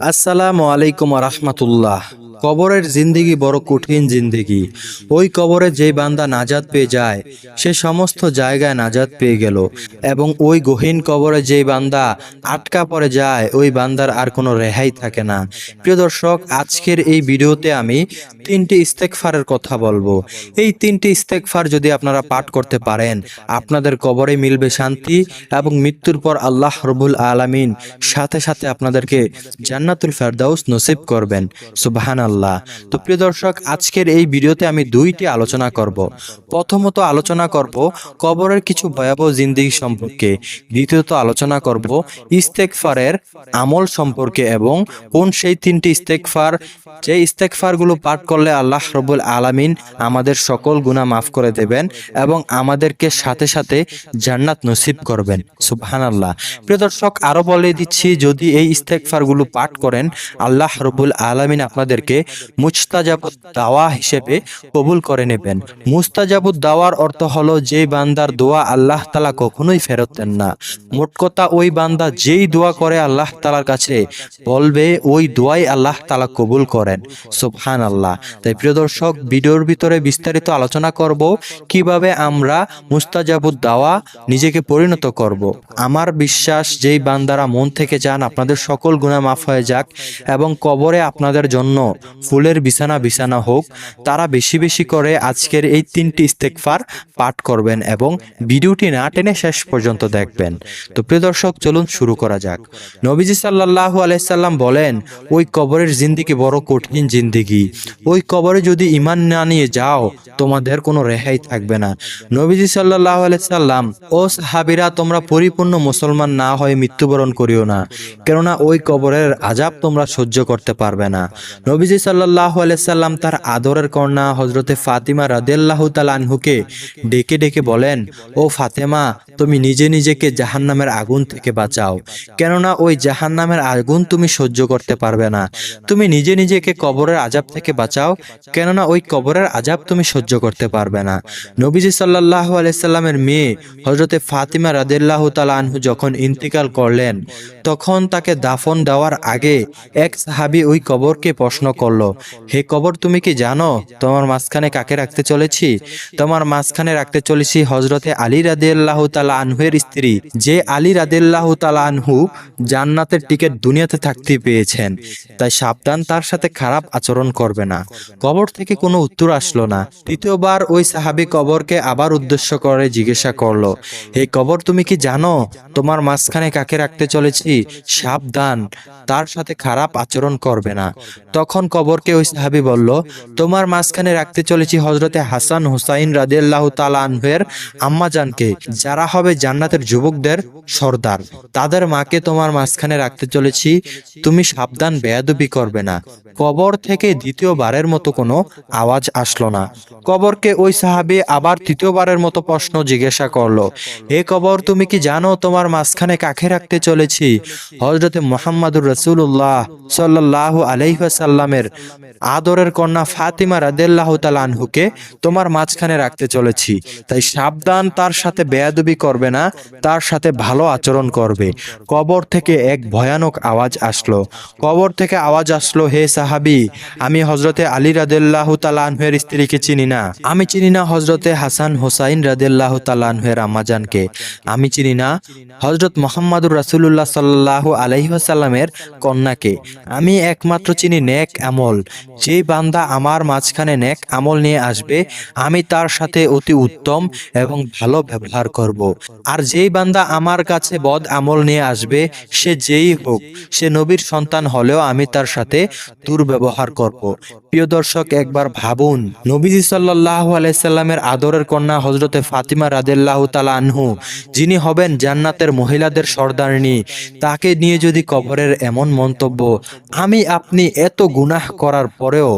আসসালামু আলাইকুম রহমতুল্লাহ। কবরের জিন্দিগি বড় কঠিন জিন্দিগি। ওই কবরে যেই বান্দা নাজাদ পেয়ে যায়, সে সমস্ত জায়গায় নাজাদ পেয়ে গেল। এবং ওই গহীন কবরে যেই বান্দা আটকা পড়ে যায়, ওই বান্দার আর কোনো রেহাই থাকে না। প্রিয় দর্শক, আজকের এই ভিডিওতে আমি তিনটি ইস্তেকফারের কথা বলব। এই তিনটি ইস্তেকফার যদি আপনারা পাঠ করতে পারেন, আপনাদের কবরে মিলবে শান্তি এবং মৃত্যুর পর আল্লাহ রবুল আলামিন সাথে সাথে আপনাদেরকে জান্নাতুল ফেরদাউস নসিব করবেন। সুবাহান আল্লাহ তো প্রিয় দর্শক, আজকের এই ভিডিওতে আমি দুইটি আলোচনা করব। প্রথমত আলোচনা করব কবরের কিছু ভয়াবহ জিন্দিগি সম্পর্কে। দ্বিতীয়ত আলোচনা করব ইস্তেকফারের আমল সম্পর্কে এবং কোন সেই তিনটি ইস্তেকফার যে ইস্তেকফারগুলো পাঠ করলে আল্লাহ রবুল আলামিন আমাদের সকল গুনাহ মাফ করে দেবেন এবং আমাদেরকে সাথে সাথে জান্নাত নসিব করবেন। সুবহান আল্লাহ প্রিয় দর্শক, আরও বলে দিচ্ছি, যদি এই ইস্তেকফারগুলো পাঠ করেন, আল্লাহ রবুল আলামিন আপনাদেরকে মুস্তাজাবুদ দাওয়া হিসেবে কবুল করে নেবেন। মুস্তাজাবুদ দাওয়ার অর্থ হলো যে বান্দার দোয়া আল্লাহ তালা কখনোই ফেরত দেন না। মোট কথা ওই বান্দা যেই দোয়া করে আল্লাহ তালার কাছে, বলবে ওই দোয়াই আল্লাহ তালা কবুল করেন। সুবহান আল্লাহ তাই প্রিয় দর্শক, ভিডিওর ভিতরে বিস্তারিত আলোচনা করব, কীভাবে আমরা মুস্তাজাবুদ দাওয়া নিজেকে পরিণত করব। আমার বিশ্বাস, যেই বান্দারা মন থেকে যান, আপনাদের সকল গুণা মাফ হয়ে যাক এবং কবরে আপনাদের জন্য ফুলের বিছানা বিছানা হোক, তারা বেশি বেশি করে আজকের এই তিনটি ইস্তেকফার পাঠ করবেন এবং ভিডিওটি না টেনে শেষ পর্যন্ত দেখবেন। তো প্রিয় দর্শক, চলুন শুরু করা যাক। নবীজি সাল্লাল্লাহু আলাইসাল্লাম বলেন, ওই কবরের জিন্দিগি বড় কঠিন জিন্দিগি। ওই কবরে যদি ইমান না নিয়ে যাও, তোমাদের কোনো রেহাই থাকবে না। নবীজি সাল্লাহ আলাইসাল্লাম ও সাহাবিরা, তোমরা পরিপূর্ণ মুসলমান না হয়ে মৃত্যুবরণ করিও না। কেননা ওই কবরের আজাব তোমরা সহ্য করতে পারবে না। নবীজি সাল্লাহ আলাইসাল্লাম তার আদরের কন্যা হজরতে ফাতিমা রাদেল্লাহ তালানহুকে ডেকে ডেকে বলেন, ও ফাতেমা, তুমি নিজে নিজেকে জাহান্নামের আগুন থেকে বাঁচাও। কেননা ওই জাহান্নামের আগুন তুমি সহ্য করতে পারবে না। তুমি নিজে নিজেকে কবরের আজাব থেকে বাঁচাও, কেননা ওই কবরের আজাব তুমি সহ্য করতে পারবে না। নবীজি সাল্লাহ আলাইসাল্লামের মেয়ে হজরতে ফাতিমা রাদেল্লাহ তালানহু যখন ইন্তিকাল করলেন, তখন তাকে দাফন দেওয়ার আগে এক সাহাবি ওই কবরকে প্রশ্ন করল, হে কবর, তুমি কি জানো তোমার মাঝখানে কাকে রাখতে চলেছি? তোমার মাঝখানে রাখতে চলেছি হজরতে আলী রাদিয়াল্লাহ তালা আনহুয়ের স্ত্রী। যে আলী রাদিয়াল্লাহ তালা আনহু জান্নাতের টিকিট দুনিয়াতে থাকতে পেয়েছেন, তাই সাবধান, তার সাথে খারাপ আচরণ করবে না। কবর থেকে কোনো উত্তর আসলো না। তৃতীয়বার ওই সাহাবি কবরকে আবার উদ্দেশ্য করে জিজ্ঞাসা করল, হে কবর, তুমি কি জানো তোমার মাঝখানে কাকে রাখতে চলেছি? সাবধান, তার সাথে খারাপ আচরণ করবে না। তখন কবরকে ওই সাহাবি বলল, তোমার মাঝখানে রাখতে চলেছি হজরতে হাসান হুসাইন রাদিয়াল্লাহু তাআলা আনহুয়ের আম্মাজানকে যারা হবে জান্নাতের যুবকদের সর্দার। তাদের মাকে তোমার মাঝখানে রাখতে চলেছি, তুমি সাবধান বেয়াদবি করবে না। কবর থেকে দ্বিতীয়বারের মতো কোনো আওয়াজ আসলো না। কবরকে ওই সাহাবি আবার তৃতীয়বারের মতো প্রশ্ন জিজ্ঞাসা করল, হে কবর, তুমি কি জানো তোমার মাঝখানে কাকে রাখতে চলেছি? হজরতে মোহাম্মদুর রসুল্লাহ সাল্লাহ আলাইসাল্লামের আদরের কন্যা ফাতিমা রাদেল্লাহ তালানহুকে তোমার মাঝখানে রাখতে চলেছি। তাই সাবধান, তার সাথে বেয়াদবি করবে না, তার সাথে ভালো আচরণ করবে। কবর থেকে এক ভয়ানক আওয়াজ আসলো। কবর থেকে আওয়াজ আসলো, হে সাহাবি, আমি হজরতে আলী রাদেল্লাহ তালানহের স্ত্রীকে চিনি না। আমি চিনি না হজরতে হাসান হোসাইন রাদেল্লাহ তালানহের আম্মাজানকে। আমি চিনি না হজরত মোহাম্মদুর রাসুল্লাহ সাল্লাহ আলহিহাসাল্লামের কন্যাকে আমি একমাত্র চিনি নেক আমল যেই বান্দা আমার মাঝখানে নেক আমল নিয়ে আসবে, আমি তার সাথে অতি উত্তম এবং ভালো ব্যবহার করব। আর যেই বান্দা আমার কাছে বদ আমল নিয়ে আসবে, সে যেই হোক, সে নবীর সন্তান হলেও আমি তার সাথে দুর্ব্যবহার করব। প্রিয় দর্শক, একবার ভাবুন, নবীজি সাল্লাহ আলাইসাল্লামের আদরের কন্যা হজরতে ফাতিমা রাদেল্লাহ তালা আনহু, যিনি হবেন জান্নাতের মহিলাদের সর্দারিনী, তাকে নিয়ে যদি কবরের এমন মন্তব্য আমি আপনি এত গুনাহ করার পরেও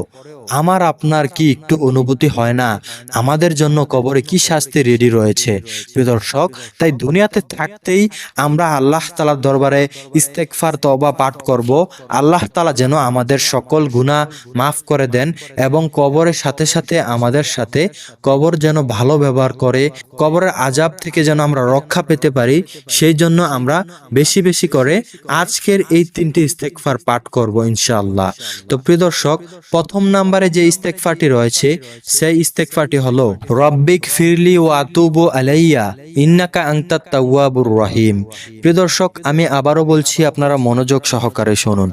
আমার আপনার কি একটু অনুভূতি হয় না? আমাদের জন্য কবরে কি শাস্তি রেডি রয়েছে? প্রিয় দর্শক, তাই দুনিয়াতে থাকতেই আমরা আল্লাহ তালার দরবারে ইস্তেকফার তবা পাঠ করব। আল্লাহ তালা যেন আমাদের সকল গুণা মাফ করে দেন এবং কবরের সাথে সাথে আমাদের সাথে কবর যেন ভালো ব্যবহার করে, কবরের আজাব থেকে যেন আমরা রক্ষা পেতে পারি, সেই জন্য আমরা বেশি বেশি করে আজকের এই তিনটি ইস্তেকফার পাঠ করব ইনশাআল্লাহ। তো প্রিয় দর্শক, প্রথম নাম্বারে যে ইস্তেকফারটি রয়েছে, সেই ইস্তেকফারটি হলো, রব্বিক ফিরলি ও আতুবু আলাইয়া, ইন্নাকা আংতাত তাওয়াবুর রহিম। প্রিয় দর্শক, আমি আবারও বলছি, আপনারা মনোযোগ সহকারে শুনুন।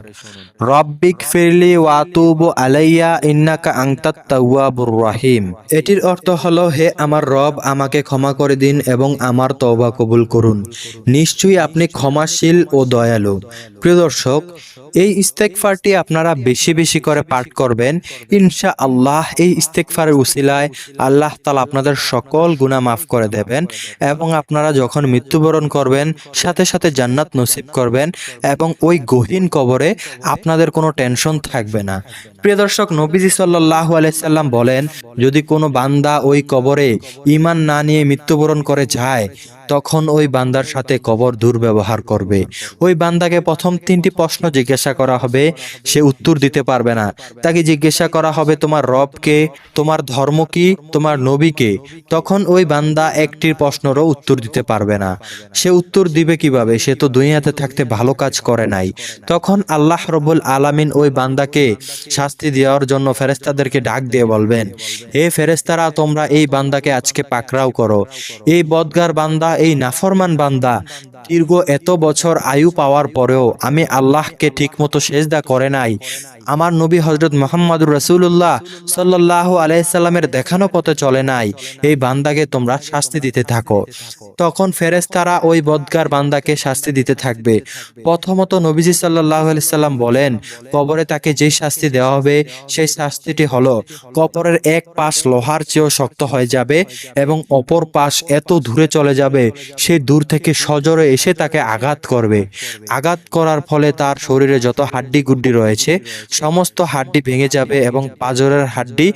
রব্বিক ফিরলি ও আতুবু আলাইয়া, ইন্নাকা আংতাত রহিম। এটির অর্থ হলো, হে আমার রব, আমাকে ক্ষমা করে দিন এবং আমার তওবা কবুল করুন। নিশ্চয়ই আপনি ক্ষমাশীল ও দয়ালু। প্রিয় দর্শক, এই ইস্তেকফারটি আপনারা বেশি বেশি করে পাঠ করবেন ইনশা আল্লাহ এই ইস্তেকফারের উসিলায় আল্লাহ তালা আপনাদের সকল গুনাহ মাফ করে দেবেন এবং আপনারা যখন মৃত্যুবরণ করবেন, সাথে সাথে জান্নাত নসিব করবেন এবং ওই গহীন কবরে আপনাদের কোনো টেনশন থাকবে না। প্রিয় দর্শক, নবীজি সাল্লাহ আলাইসাল্লাম বলেন, যদি কোনো বান্দা ওই কবরে ইমান না নিয়ে মৃত্যুবরণ করে যায় তখন ওই বান্দার সাথে কবর দুর্ব্যবহার করবে। ওই বান্দাকে প্রথম তিনটি প্রশ্ন জিজ্ঞাসা করা হবে, সে উত্তর দিতে পারবে না। তাকে জিজ্ঞাসা করা হবে, তোমার রবকে তোমার ধর্ম কি? তোমার নবীকে তখন ওই বান্দা একটির প্রশ্নেরও উত্তর দিতে পারবে না। সে উত্তর দিবে কীভাবে? সে তো দুনিয়াতে থাকতে ভালো কাজ করে নাই। তখন আল্লাহ রবুল আলামিন ওই বান্দাকে শাস্তি দেওয়ার জন্য ফেরেস্তাদেরকে ডাক দিয়ে বলবেন এ ফেরেস্তারা তোমরা এই বান্দাকে আজকে পাকড়াও করো। এই বদগার বান্দা এই নাফরমান বান্দা। দীর্ঘ এত বছর আয়ু পাওয়ার পরেও আমি আল্লাহকে ঠিকমতো সেজদা করে নাই। আমার নবী হজরত মোহাম্মদুর রসুল্লাহ সাল্লাহ আলাইসাল্লামের দেখানো পথে চলে নাই। এই বান্দাকে তোমরা শাস্তি দিতে থাকো। তখন ফেরেস্তারা ওই বদগার বান্দাকে শাস্তি দিতে থাকবে। প্রথমত নবীজি সাল্লাহ আলাইসাল্লাম বলেন, কবরে তাকে যে শাস্তি দেওয়া হবে, সেই শাস্তিটি হলো, কবরের এক পাশ লোহার চেয়েও শক্ত হয়ে যাবে এবং অপর পাশ এত দূরে চলে যাবে সে দূর থেকে সজরে এসে তাকে আঘাত করবে। আঘাত করার ফলে তার শরীরে যত হাড্ডি গুড্ডি রয়েছে, সমস্ত হাড্ডি ভেঙে যাবে এবং পাজরের হাড্ডি,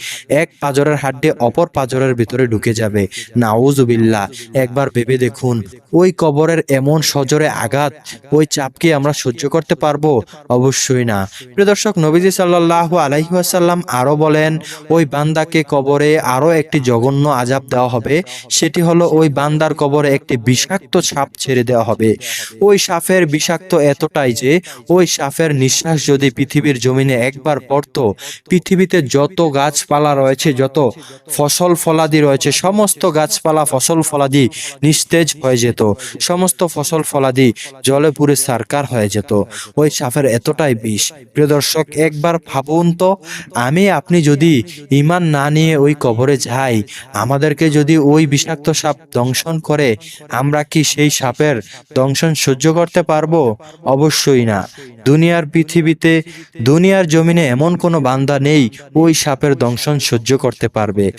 এক পাজরের হাড্ডি অপর পাজরের ভিতরে ঢুকে যাবে। নাউজুবিল্লাহ, একবার ভেবে দেখুন, ওই কবরের এমন সজরে আঘাত, ওই চাপকে আমরা সহ্য করতে পারব? অবশ্যই না। প্রিয় দর্শক, নবীজি সাল্লাহ আলাইহাসাল্লাম আরও বলেন, ওই বান্দাকে কবরে আরও একটি জঘন্য আজাব দেওয়া হবে। সেটি হলো ওই বান্দার কবরে একটি বিষাক্ত সাপ ছেড়ে দেওয়া হবে। ওই সাপের বিষাক্ত এতটাই যে, ওই সাপের নিঃশ্বাস যদি পৃথিবীর জমিনে একবার পড়তো, পৃথিবীতে যত গাছপালা রয়েছে, যত ফসল ফলাদি রয়েছে, সমস্ত গাছপালা ফসল ফলাদি নিস্তেজ হয়ে যেত। সমস্ত ফসল ফলাদি জলে পুরে সারকার হয়ে যেত। ওই সাপের এতটাই বিষ। প্রিয় দর্শক, একবার ভাবুন তো, আমি, আপনি যদি ইমান না নিয়ে ওই কবরে যাই, আমাদেরকে যদি ওই বিষাক্ত সাপ দংশন করে আমরা কি সেই সাপের দংশন সহ্য করতে পারব? অবশ্যই না। দুনিয়ার পৃথিবীতে দুনিয়ার জমিনে এমন কোনো বান্দা নেই ওই সাপের দংশন সহ্য করতে পারবে।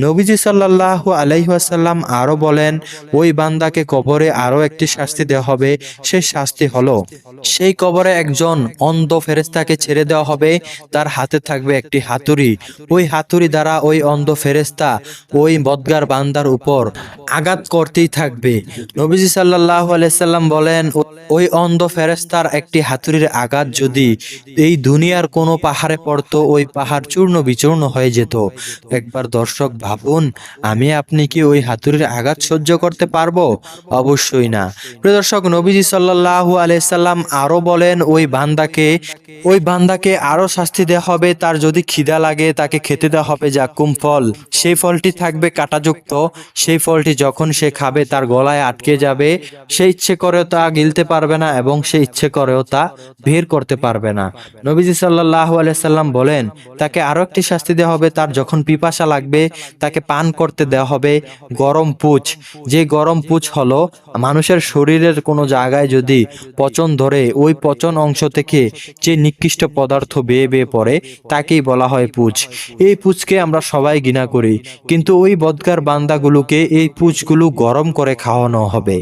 নবীজি সাল্লাহ আলাইহাসাল্লাম আরও বলেন ওই বান্দাকে কবরে আরও একটি শাস্তি দেওয়া হবে। সেই শাস্তি হলো সেই কবরে একজন অন্ধ ফেরেস্তাকে ছেড়ে দেওয়া হবে। তার হাতে থাকবে একটি হাতুড়ি। ওই হাতুড়ি দ্বারা ওই অন্ধ ফেরেস্তা ওই বদগার বান্দার উপর আঘাত করতেই থাকবে। নবীজি সাল্লাহ আলাইসাল্লাম বলেন, ওই অন্ধ ফেরেস্তার একটি হাতুড়ির আঘাত যদি এই দুনিয়ার কোনো পাহাড়ে পড়তো, ওই পাহাড় চূর্ণ বিচূর্ণ হয়ে যেত। একবার দর্শক ভাবুন, আমি আপনি কি ওই হাতুড়ির আঘাত সহ্য করতে পারব? অবশ্যই না। প্রিয় দর্শক, নবীজি সাল্লাহ আলাইসাল্লাম আরও বলেন, ওই বান্দাকে ওই বান্দাকে আরও শাস্তি দেওয়া হবে। তার যদি খিদা লাগে, তাকে খেতে দেওয়া হবে জাকুম ফল সেই ফলটি থাকবে কাটাযুক্ত। সেই ফলটি যখন সে খাবে, তার গলায় আটকে যাবে, সে ইচ্ছে করেও তা গিলতে পারবে না এবং সে ইচ্ছে করেও তা বের করতে পারবে না। নবীজি সাল্লাহ আলাইসাল্লাম বলেন, তাকে আরও একটি শাস্তি দেওয়া হবে, তার যখন পিপাসা লাগবে, তাকে পান করতে দেওয়া হবে গরম পুচ। যে গরম পুচ হলো মানুষের শরীরের কোনো জায়গায় যদি পচন ধরে, ওই পচন অংশ থেকে যে নিকৃষ্ট পদার্থ বেয়ে বেয়ে পড়ে, তাকেই বলা হয় পুচ। এই পুচকে আমরা সবাই ঘৃণা করি, কিন্তু ওই বদকার বান্দাগুলোকে এই পুচগুলো গরম করে করে খাওয়ানো হবে।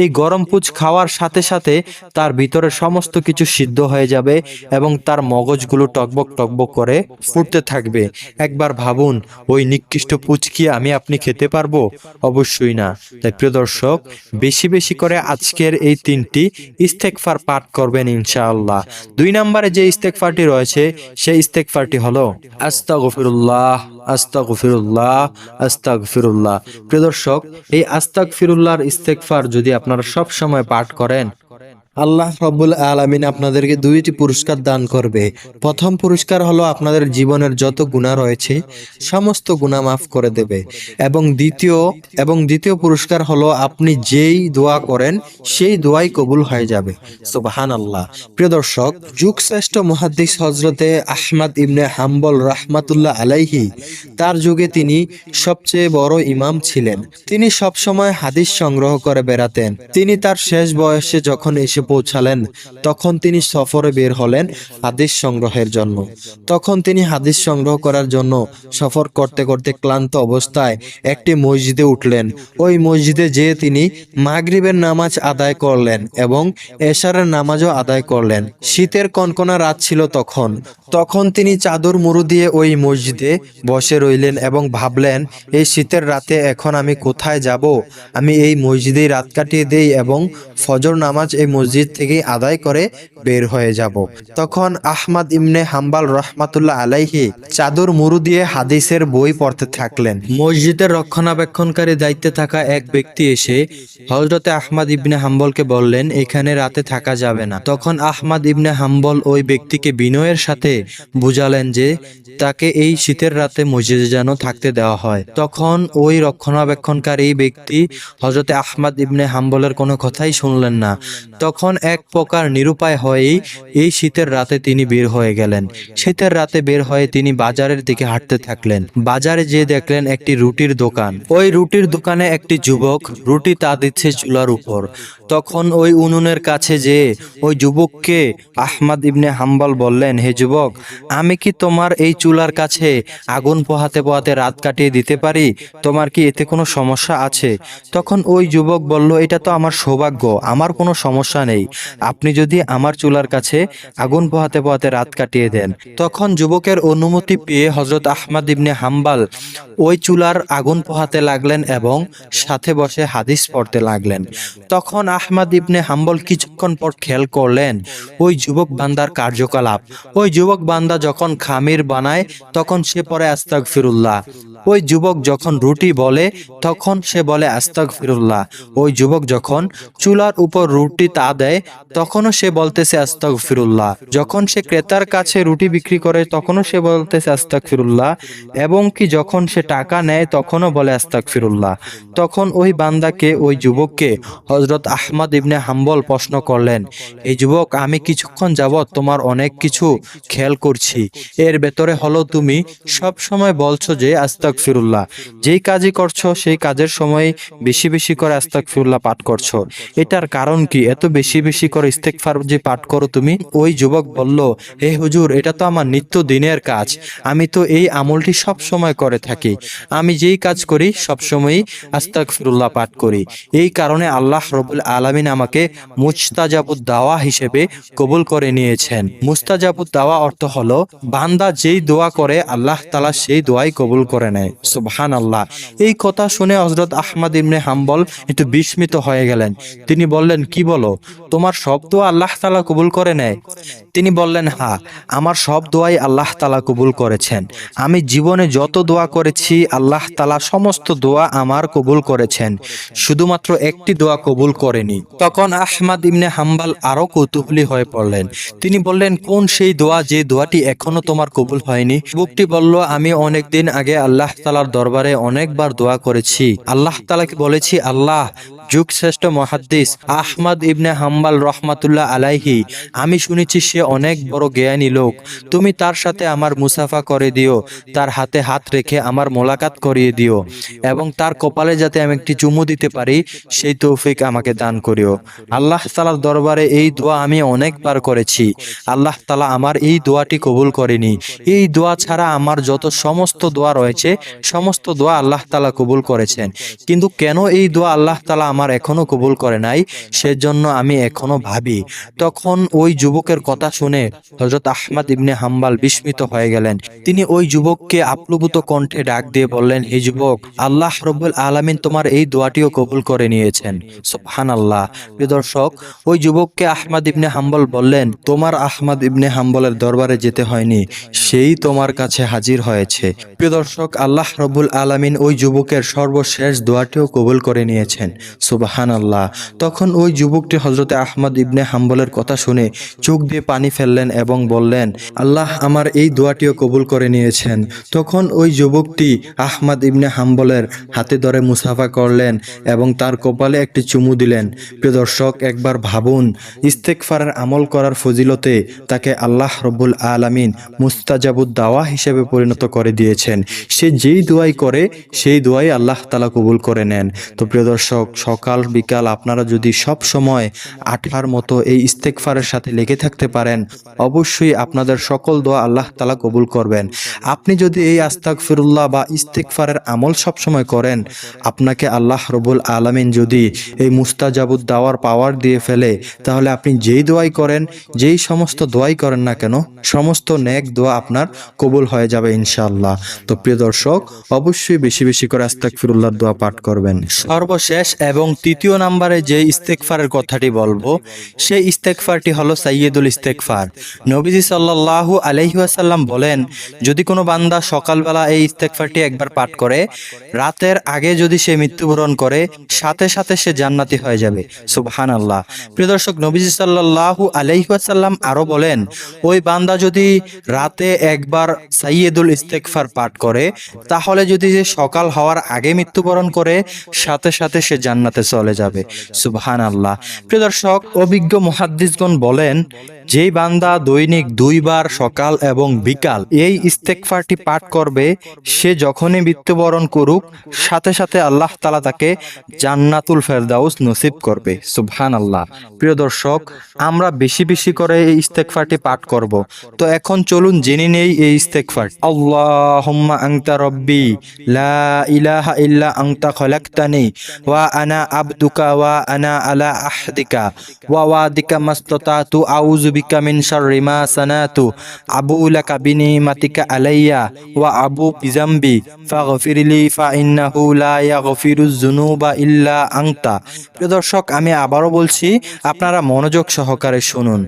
এই গরম পুচ খাওয়ার সাথে সাথে তার ভিতরে সমস্ত কিছু সিদ্ধ হয়ে যাবে এবং তার মগজগুলো টকবক টকবক করে ফুটতে থাকবে। একবার ভাবুন, ওই নিকৃষ্ট পুচ কি আমি আপনি খেতে পারব? অবশ্যই না। তাই প্রিয় দর্শক, বেশি বেশি করে আজকের এই তিনটি ইস্তেকফার পাঠ করবেন ইনশাআল্লাহ। দুই নম্বরে যে ইস্তেকফারটি রয়েছে, সেই ইস্তেকফারটি হলো, আস্তাগফিরুল্লাহ আস্তাগফিরুল্লাহ আস্তাগফিরুল্লাহ। প্রিয় দর্শক, এই আস্তাগফিরুল্লাহর ইস্তেকফার যদি আপনারা সব সময় পাঠ করেন আল্লাহ রব্বুল আলামিন আপনাদেরকে দুইটি পুরস্কার দান করবে। প্রথম পুরস্কার হলো আপনাদের জীবনের যত গুণা রয়েছে, সমস্ত গুণা মাফ করে দেবে। এবং দ্বিতীয় এবং দ্বিতীয় পুরস্কার হলো আপনি যেই দোয়া করেন, সেই দোয়াই কবুল হয়ে যাবে। সুবহান আল্লাহ প্রিয় দর্শক যুগ শ্রেষ্ঠ মহাদ্দিস হজরতে আহমদ ইবনে হাম্বল রাহমাতুল্লাহ আলাইহি, তার যুগে তিনি সবচেয়ে বড় ইমাম ছিলেন। তিনি সবসময় হাদিস সংগ্রহ করে বেড়াতেন। তিনি তার শেষ বয়সে যখন এসে পৌঁছালেন। তখন তিনি সফরে বের হলেন হাদিস সংগ্রহের জন্য। তখন তিনি হাদিস সংগ্রহ করার জন্য সফর করতে করতে ক্লান্ত অবস্থায় একটি মসজিদে উঠলেন। ওই মসজিদে যেয়ে তিনি মাগরিবের নামাজ আদায় করলেন এবং এশারের নামাজও আদায় করলেন। শীতের কনকনা রাত ছিল তখন। তখন তিনি চাদর মুড়ু দিয়ে ওই মসজিদে বসে রইলেন এবং ভাবলেন, এই শীতের রাতে এখন আমি কোথায় যাব? আমি এই মসজিদেই রাত কাটিয়ে দেই এবং ফজর নামাজ এই মসজিদ থেকেই আদায় করে বের হয়ে যাব। তখন আহমদ ইমনে হাম্বাল রহমাতুল্লাহ আলাইহি চাদর মুরু দিয়ে হাদিসের বই পড়তে থাকলেন। মসজিদের রক্ষণাবেক্ষণকারী দায়িত্বে থাকা এক ব্যক্তি এসে হজরতে আহমদ ইবনে হাম্বলকে বললেন, এখানে রাতে থাকা যাবে না। তখন আহমদ ইবনে হাম্বল ওই ব্যক্তিকে বিনয়ের সাথে বুঝালেন যে তাকে এই শীতের রাতে মসজিদে যেন থাকতে দেওয়া হয়। তখন ওই রক্ষণাবেক্ষণকারী ব্যক্তি হজরতে আহমদ ইবনে হাম্বলের কোনো কথাই শুনলেন না। তখন এক প্রকার নিরুপায় হয়েই এই শীতের রাতে তিনি বের হয়ে গেলেন। শীতের রাতে বের হয়ে তিনি বাজারের দিকে হাঁটতে থাকলেন। বাজারে যেয়ে দেখলেন একটি রুটির দোকান। ওই রুটির দোকানে একটি যুবক রুটি তা দিচ্ছে চুলার উপর। তখন ওই উনুনের কাছে যেয়ে ওই যুবককে আহমদ ইবনে হাম্বল বললেন, হে যুবক, আমি কি তোমার এই চুলার কাছে আগুন পোহাতে পোহাতে রাত কাটিয়ে দিতে পারি? তোমার কি এতে কোনো সমস্যা আছে? তখন ওই যুবক বলল, এটা তো আমার সৌভাগ্য। আমার কোনো সমস্যা নেই। আপনি যদি আমার চুলার কাছে আগুন পোহাতে পোহাতে রাত কাটিয়ে দেন, তখন যুবকের অনুমতি পেয়ে হজরত আহমদ ইবনে হাম্বাল ওই চুলার আগুন পোহাতে লাগলেন এবং সাথে বসে হাদিস পড়তে লাগলেন। তখন আহমদ ইবনে হাম্বল কিছুক্ষণ পর খেয়াল করলেন, ওই যুবক বান্দার কার্যকলাপ। ওই যুবক বান্দা যখন খামির বানায়, তখন সে পরে আস্তাক ফিরুল্লাহ ওই যুবক যখন রুটি বলে, তখন সে বলে আস্তাক ফিরুল্লাহ ওই যুবক যখন চুলার উপর রুটি তা দেয়, তখনও সে বলতেছে আস্তাক ফিরুল্লাহ যখন সে ক্রেতার কাছে রুটি বিক্রি করে, তখনও সে বলতেছে আস্তাক ফিরুল্লাহ এবং কি যখন সে টাকা নেয়, তখনও বলে আস্তাক ফিরুল্লাহ তখন ওই বান্দাকে, ওই যুবককে হজরত আহমদ ইবনে হাম্বল প্রশ্ন করলেন, এই যুবক, আমি কিছুক্ষণ যাবৎ তোমার অনেক কিছু খেয়াল করছি। এর ভেতরে হলো তুমি সব সময় বলছো যে আস্তাক ফিরুল্লাহ যেই কাজই করছ, সেই কাজের সময় বেশি বেশি করে আস্তাক ফিরুল্লাহ পাঠ করছ। এটার কারণ কি? এত বেশি বেশি বেশি করে ইস্তেকফার যে পাঠ করো তুমি, ওই যুবক বলল, হে হুজুর, এটা তো আমার নিত্য দিনের কাজ। আমি তো এই আমলটি সব সময় করে থাকি। আমি যেই কাজ করি, সব সময়ই আস্তাক ফিরুল্লাহ পাঠ করি। এই কারণে আল্লাহ রবুল আলমিন আমাকে মুস্তাজাবুদ দাওয়া হিসেবে কবুল করে নিয়েছেন। মুস্তাজাবুদ দাওয়া অর্থ হলো, বান্দা যেই দোয়া করে, আল্লাহ তালা সেই দোয়াই কবুল করে নেয়। সুবহান আল্লাহ এই কথা শুনে হজরত আহমদ ইবনে হাম্বল একটু বিস্মিত হয়ে গেলেন। তিনি বললেন, কি বলো? তোমার সব দোয়া আল্লাহ তালা কবুল করে নেয়। তিনি বললেন হ্যাঁ আমার সব দোয়াই আল্লাহ তালা কবুল করেছেন। আমি জীবনে যত দোয়া করেছি, আল্লাহ তালা সমস্ত দোয়া আমার কবুল করেছেন। শুধুমাত্র একটি দোয়া কবুল করেনি। তখন আহমাদ ইবনে হাম্বাল আরও কৌতূহলী হয়ে পড়লেন। তিনি বললেন, কোন সেই দোয়া যে দোয়াটি এখনও তোমার কবুল হয়নি? বুকটি বলল, আমি অনেক দিন আগে আল্লাহ তালার দরবারে অনেকবার দোয়া করেছি। আল্লাহ তালাকে বলেছি, আল্লাহ যুগ শ্রেষ্ঠ মহাদ্দিস আহমদ ইবনে রহমাতুল্লাহ আলাইহি, আমি শুনেছি সে অনেক বড় জ্ঞানী লোক। তুমি তার সাথে আমার মুসাফা করে দিও, তার হাতে হাত রেখে আমার মোলাকাত করিয়ে দিও, এবং তার কপালে যাতে আমি একটি চুমু দিতে পারি, সেই তৌফিক আমাকে দান করিও। আল্লাহ তালার দরবারে এই দোয়া আমি অনেকবার করেছি। আল্লাহ তালা আমার এই দোয়াটি কবুল করেনি। এই দোয়া ছাড়া আমার যত সমস্ত দোয়া রয়েছে, সমস্ত দোয়া আল্লাহ তালা কবুল করেছেন। কিন্তু কেন এই দোয়া আল্লাহ তালা আমার এখনও কবুল করে নাই? সেজন্য আমি এখনও ভাবি, তখন ওই যুবকের কথা শুনে হজরত আহমদ ইবনে হাম্বাল বিস্মিত হয়ে গেলেন। তিনি ওই যুবককে আপ্লুভূত কণ্ঠে ডাক দিয়ে বললেন, হে যুবক, আল্লাহ রব্বুল আলামিন তোমার এই দোয়াটিও কবুল করে নিয়েছেন। সুবহান আল্লাহ প্রিয় দর্শক, ওই যুবককে আহমদ ইবনে হাম্বল বললেন, তোমার আহমদ ইবনে হাম্বলের দরবারে যেতে হয়নি, সেই তোমার কাছে হাজির হয়েছে। প্রিয় দর্শক, আল্লাহ রব্বুল আলামিন ওই যুবকের সর্বশেষ দোয়াটিও কবুল করে নিয়েছেন। সুবাহান আল্লাহ তখন ওই যুবকটি হজরতে আহমদ ইবনে হাম্বলের কথা শুনে চোখ দিয়ে পানি ফেললেন এবং বললেন, আল্লাহ আমার এই দোয়াটিও কবুল করে নিয়েছেন। তখন ওই যুবকটি আহমদ ইবনে হাম্বলের হাতে ধরে মুসাফা করলেন এবং তার কপালে একটি চুমু দিলেন। প্রিয় দর্শক, একবার ভাবুন ইস্তেকফারের আমল করার ফজিলতে তাকে আল্লাহ রব্বুল আলামিন মুস্তাজাবুদ দাওয়া হিসেবে পরিণত করে দিয়েছেন। সে যেই দোয়াই করে, সেই দোয়াই আল্লাহ তালা কবুল করে নেন। তো প্রিয় দর্শক, সকাল, বিকাল আপনারা যদি সব সময় আঠার মতো এই ইস্তেকফারের সাথে লেগে থাকতে পারেন। অবশ্যই আপনাদের সকল দোয়া আল্লাহ তালা কবুল করবেন। আপনি যদি এই আস্তাক ফিরুল্লাহ বা ইস্তেকফারের আমল সবসময় করেন, আপনাকে আল্লাহ রবুল আলমিন যদি এই মুস্তাজাবুদ দাওয়ার পাওয়ার দিয়ে ফেলে, তাহলে আপনি যেই দোয়াই করেন, যেই সমস্ত দোয়াই করেন না কেন, সমস্ত ন্যাক দোয়া আপনার কবুল হয়ে যাবে ইনশাআল্লাহ। তো প্রিয় দর্শক, অবশ্যই বেশি বেশি করে আস্তাক ফিরুল্লাহর দোয়া পাঠ করবেন। সর্বশেষ এবং তৃতীয় নম্বরে যে ইস্তেকফারের কথাটি বলব, সেই ইস্তেকফারটি হলো সাইয়দুল ইস্তেকফার নবীজি সাল্লাল্লাহু আলাইহি ওয়াসাল্লাম বলেন, যদি কোনো বান্দা সকালবেলা এই ইস্তেকফারটি একবার পাঠ করে, রাতের আগে যদি সে মৃত্যুবরণ করে, সাথে সাথে সে জান্নাতি হয়ে যাবে। সুবহান আল্লাহ প্রিয় দর্শক, নবীজি সাল্লাল্লাহু আলাইহি ওয়াসাল্লাম আরও বলেন, ওই বান্দা যদি রাতে একবার সাইয়দুল ইস্তেকফার পাঠ করে, তাহলে যদি সে সকাল হওয়ার আগে মৃত্যুবরণ করে, সাথে সাথে সে জান্নাতে চলে যাবে। সুবহান আল্লাহ প্রিয় দর্শক অভিজ্ঞ মুহাদ্দিসগণ বলেন, যেই বান্দা দৈনিক দুইবার সকাল এবং বিকাল এই ইস্তেকফারটি পাঠ করবে, সে যখনই মৃত্যুবরণ করুক, সাথে সাথে আল্লাহ তালা তাকে জান্নাতুল ফেরদাউস নসিব করবে। সুবহান আল্লাহ প্রিয় দর্শক, আমরা বেশি বেশি করে এই ইস্তেকফারটি পাঠ করব। তো এখন চলুন জেনে নেই এই ইস্তেকফার আল্লাহুম্মা আংতা রব্বি, লা ইলাহা ইল্লা আংতা খলাকতানি, ওয়া আনা আবদুকা, ওয়া আনা আলা আহদিকা। মাস্তাতু বিকা শাররি মা সানাতু। আবু লাকা বিনিমাতিকা আলাইয়া ওয়া আবু ফা ইল্লা আমি আবারও বলছি, আপনারা মনোযোগ সহকারে শুনুন।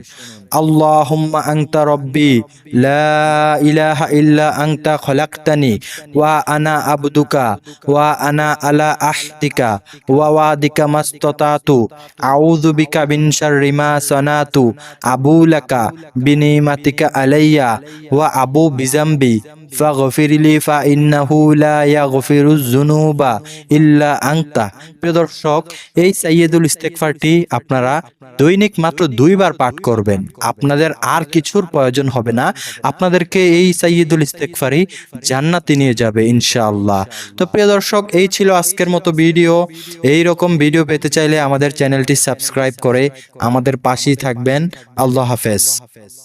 আল্লাহুম্মা আংতা রব্বি, লা ইলাহা ইল্লা আংতা খলাকতানি, ওয়া আনা আবদুকা, ওয়া আনা আলা আহদিকা, ওয়া ওয়াদিকা মাস্তাতাতু, আউযু বিকা মিন শাররি মা সানাতু, আবু বিনিমাতিকা আলাইয়া, ওয়া আবু বিজাম্বি ফাগফিরলি ফা ইন্নাহু লা ইয়াগফিরুজ যুনুবা ইল্লা আনতা। প্রিয় দর্শক, এই সাইয়্যিদুল ইস্তেগফারটি আপনারা দৈনিক মাত্র দুইবার পাঠ করবেন। আপনাদের আর কিছুর প্রয়োজন হবে না। আপনাদেরকে এই সাইয়্যিদুল ইস্তেগফারই জান্নাতে নিয়ে যাবে ইনশাআল্লাহ। তো প্রিয় দর্শক, এই ছিল আজকের মতো ভিডিও। এই রকম ভিডিও পেতে চাইলে আমাদের চ্যানেলটি সাবস্ক্রাইব করে আমাদের পাশেই থাকবেন। আল্লাহ হাফেজ।